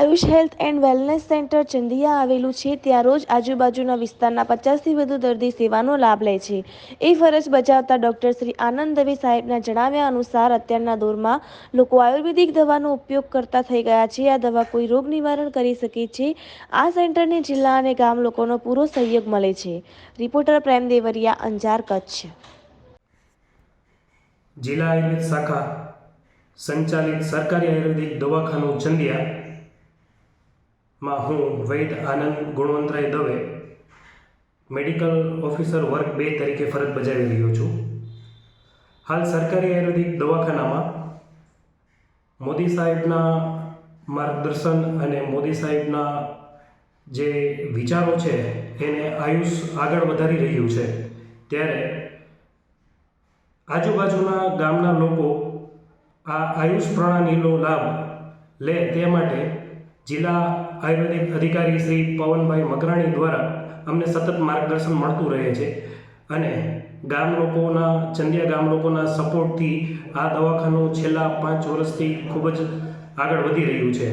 Ayush health and wellness centre Chandiya આવેલું છે. ત્યાં રોજ આજુબાજુના વિસ્તારના પચાસથી વધુ દર્દી સેવાનો લાભ લે છે. એ ફરજ બજાવતા ડૉક્ટર શ્રી આનંદ દવે સાહેબના જણાવ્યા અનુસાર અત્યારના દોરમાં લોકો આયુર્વેદિક દવાનો ઉપયોગ કરતા થઈ ગયા છે. આ દવા કોઈ રોગ નિવારણ કરી શકે છે. આ સેન્ટરને જિલ્લા અને ગામ લોકોનો પૂરો સહયોગ મળે છે. રિપોર્ટર પ્રેમ દેવરિયા, અંજાર કચ્છ. જિલ્લા આયુર્વેદ શાખા સંચાલિત સરકારી આયુર્વેદિક દવાખાનું ચંદિયા માં હું વૈદ આનંદ ગુણવંતરાય દવે મેડિકલ ઓફિસર વર્ગ બે તરીકે ફરજ બજાવી રહ્યો છું. હાલ સરકારી આયુર્વેદિક દવાખાનામાં મોદી સાહેબના માર્ગદર્શન અને મોદી સાહેબના જે વિચારો છે, એને આયુષ આગળ વધારી રહ્યું છે. ત્યારે આજુબાજુના ગામના લોકો આ આયુષ પ્રણાલીનો લાભ લે તે માટે જિલ્લા આયુર્વેદિક અધિકારી શ્રી પવનભાઈ મકરાણી દ્વારા અમને સતત માર્ગદર્શન મળતું રહે છે અને ગામ લોકોના, ચંદિયા ગામ લોકોના સપોર્ટથી આ દવાખાનું છેલ્લા પાંચ વર્ષથી ખૂબ જ આગળ વધી રહ્યું છે.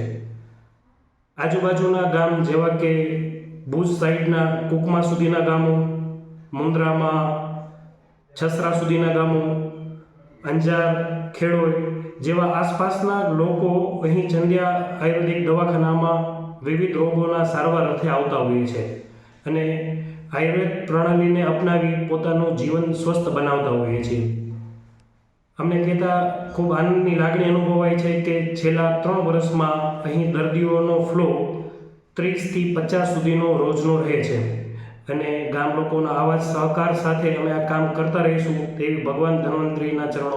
આજુબાજુના ગામ જેવા કે ભુજ સાઈડના કુકમા સુધીના ગામો, મુંદ્રામાં, છસરા સુધીના ગામો અંજાર ખેડોળ જેવા આસપાસના લોકો અહીં ચંદ્યા આયુર્વેદિક દવાખાનામાં વિવિધ રોગોના સારવાર અર્થે આવતા હોય છે અને આયુર્વેદ પ્રણાલીને અપનાવી પોતાનું જીવન સ્વસ્થ બનાવતા હોઈએ છીએ. અમને કહેતા ખૂબ આનંદની લાગણી અનુભવાય છે કે છેલ્લા ત્રણ વર્ષમાં અહીં દર્દીઓનો ફ્લો ત્રીસથી પચાસ સુધીનો રોજનો રહે છે. અને ગામ લોકોના આવા સહકાર સાથે અમે આ કામ કરતા રહીશું તેવી ભગવાન ધન્વંતરીના ચરણોમાં